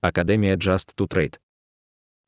Академія Just to Trade.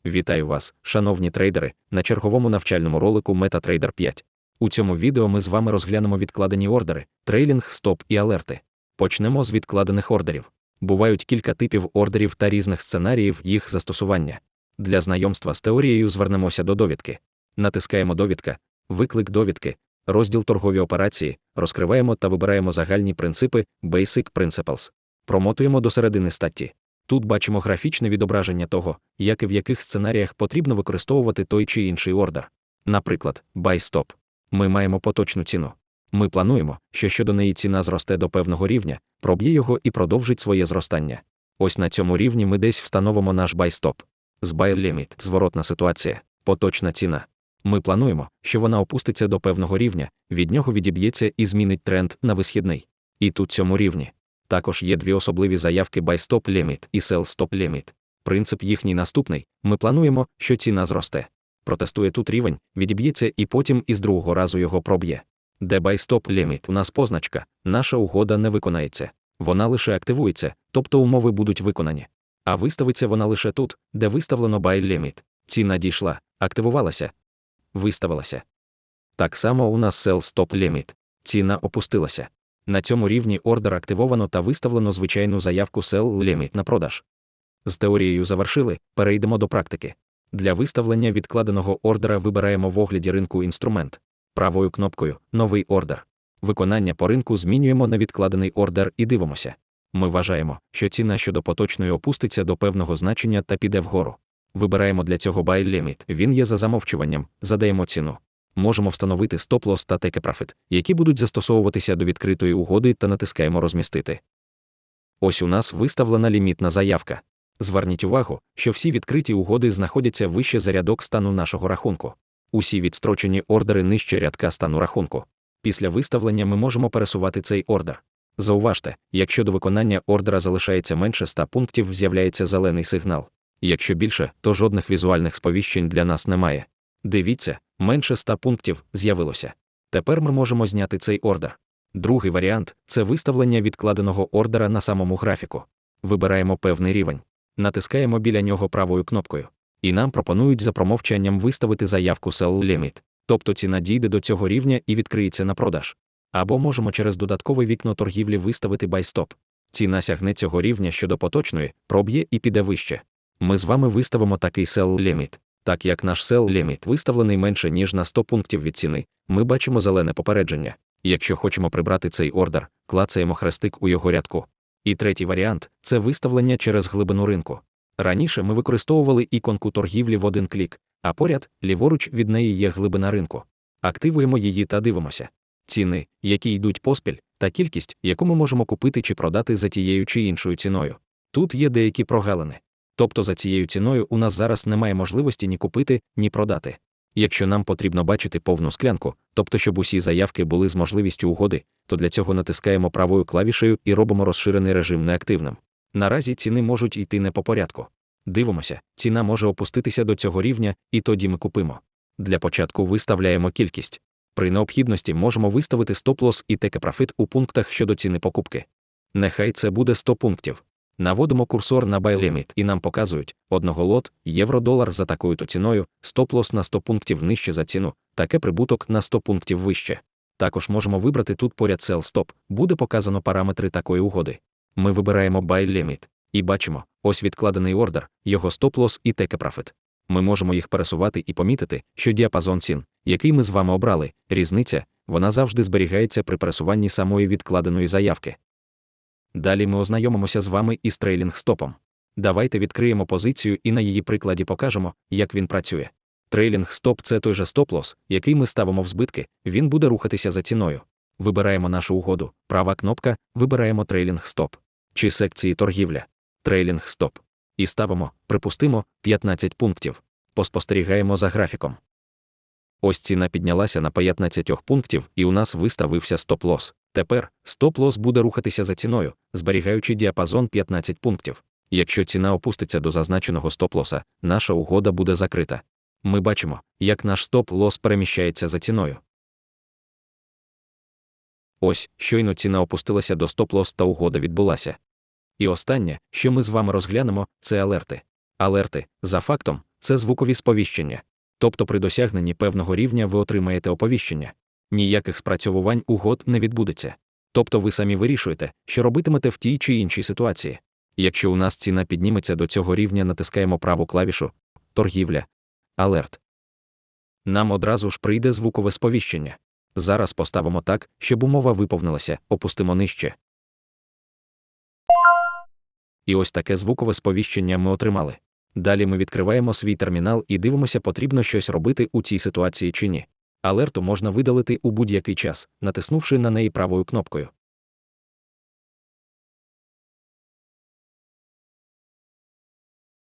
Вітаю вас, шановні трейдери, на черговому навчальному ролику MetaTrader 5. У цьому відео ми з вами розглянемо відкладені ордери, трейлінг, стоп і алерти. Почнемо з відкладених ордерів. Бувають кілька типів ордерів та різних сценаріїв їх застосування. Для знайомства з теорією звернемося до довідки. Натискаємо довідка, виклик довідки, розділ торгові операції, розкриваємо та вибираємо загальні принципи Basic Principles. Промотуємо до середини статті. Тут бачимо графічне відображення того, як і в яких сценаріях потрібно використовувати той чи інший ордер. Наприклад, buy stop. Ми маємо поточну ціну. Ми плануємо, що щодо неї ціна зросте до певного рівня, проб'є його і продовжить своє зростання. Ось на цьому рівні ми десь встановимо наш buy stop. З buy limit – зворотна ситуація, поточна ціна. Ми плануємо, що вона опуститься до певного рівня, від нього відіб'ється і змінить тренд на висхідний. І тут цьому рівні. Також є дві особливі заявки Buy Stop Limit і Sell Stop Limit. Принцип їхній наступний: ми плануємо, що ціна зросте. Протестує тут рівень, відіб'ється і потім із другого разу його проб'є. Де Buy Stop Limit у нас позначка, наша угода не виконається. Вона лише активується, тобто умови будуть виконані. А виставиться вона лише тут, де виставлено Buy Limit. Ціна дійшла, активувалася, виставилася. Так само у нас Sell Stop Limit. Ціна опустилася. На цьому рівні ордер активовано та виставлено звичайну заявку Sell Limit на продаж. З теорією завершили, перейдемо до практики. Для виставлення відкладеного ордера вибираємо в огляді ринку інструмент. Правою кнопкою Новий ордер. Виконання по ринку змінюємо на відкладений ордер і дивимося. Ми вважаємо, що ціна щодо поточної опуститься до певного значення та піде вгору. Вибираємо для цього Buy Limit. Він є за замовчуванням, задаємо ціну можемо встановити стоп-лосс та take-profit, які будуть застосовуватися до відкритої угоди та натискаємо розмістити. Ось у нас виставлена лімітна заявка. Зверніть увагу, що всі відкриті угоди знаходяться вище за рядок стану нашого рахунку. Усі відстрочені ордери нижче рядка стану рахунку. Після виставлення ми можемо пересувати цей ордер. Зауважте, якщо до виконання ордера залишається менше 100 пунктів, з'являється зелений сигнал. Якщо більше, то жодних візуальних сповіщень для нас немає. Дивіться, менше 100 пунктів з'явилося. Тепер ми можемо зняти цей ордер. Другий варіант це виставлення відкладеного ордера на самому графіку. Вибираємо певний рівень, натискаємо біля нього правою кнопкою, і нам пропонують за промовчанням виставити заявку Sell Limit, тобто ціна дійде до цього рівня і відкриється на продаж. Або можемо через додаткове вікно торгівлі виставити Buy Stop. Ціна сягне цього рівня щодо поточної, проб'є і піде вище. Ми з вами виставимо такий Sell Limit. Так як наш сел ліміт виставлений менше, ніж на 100 пунктів від ціни, ми бачимо зелене попередження. Якщо хочемо прибрати цей ордер, клацаємо хрестик у його рядку. І третій варіант це виставлення через глибину ринку. Раніше ми використовували іконку торгівлі в один клік, а поряд, ліворуч від неї є глибина ринку. Активуємо її та дивимося. Ціни, які йдуть поспіль, та кількість, яку ми можемо купити чи продати за тією чи іншою ціною. Тут є деякі прогалини. Тобто за цією ціною у нас зараз немає можливості ні купити, ні продати. Якщо нам потрібно бачити повну склянку, тобто щоб усі заявки були з можливістю угоди, то для цього натискаємо правою клавішею і робимо розширений режим неактивним. Наразі ціни можуть йти не по порядку. Дивимося, ціна може опуститися до цього рівня, і тоді ми купимо. Для початку виставляємо кількість. При необхідності можемо виставити стоп-лосс і теке-профит у пунктах щодо ціни покупки. Нехай це буде 100 пунктів. Наводимо курсор на limit і нам показують одного лот, євро-долар за такою-то ціною, стоп-лосс на 100 пунктів нижче за ціну, таке прибуток на 100 пунктів вище. Також можемо вибрати тут поряд sell stop, буде показано параметри такої угоди. Ми вибираємо buy limit і бачимо, ось відкладений ордер, його стоп-лосс і take profit. Ми можемо їх пересувати і помітити, що діапазон цін, який ми з вами обрали, різниця, вона завжди зберігається при пересуванні самої відкладеної заявки. Далі ми ознайомимося з вами із трейлінг стопом. Давайте відкриємо позицію і на її прикладі покажемо, як він працює. Трейлінг стоп це той же стоп-лосс, який ми ставимо в збитки, він буде рухатися за ціною. Вибираємо нашу угоду, права кнопка, вибираємо трейлінг стоп. Чи секції торгівля. Трейлінг стоп. І ставимо, припустимо, 15 пунктів. Поспостерігаємо за графіком. Ось ціна піднялася на 15 пунктів, і у нас виставився стоп-лосс. Тепер стоп-лосс буде рухатися за ціною, зберігаючи діапазон 15 пунктів. Якщо ціна опуститься до зазначеного стоп-лоса, наша угода буде закрита. Ми бачимо, як наш стоп-лосс переміщається за ціною. Ось щойно ціна опустилася до стоп-лосс та угода відбулася. І останнє, що ми з вами розглянемо, це алерти. Алерти, за фактом, це звукові сповіщення. Тобто при досягненні певного рівня ви отримаєте оповіщення. Ніяких спрацьовувань угод не відбудеться. Тобто ви самі вирішуєте, що робитимете в тій чи іншій ситуації. Якщо у нас ціна підніметься до цього рівня, натискаємо праву клавішу торгівля, алерт. Нам одразу ж прийде звукове сповіщення. Зараз поставимо так, щоб умова виповнилася, опустимо нижче. І ось таке звукове сповіщення ми отримали. Далі ми відкриваємо свій термінал і дивимося, потрібно щось робити у цій ситуації чи ні. Алерту можна видалити у будь-який час, натиснувши на неї правою кнопкою.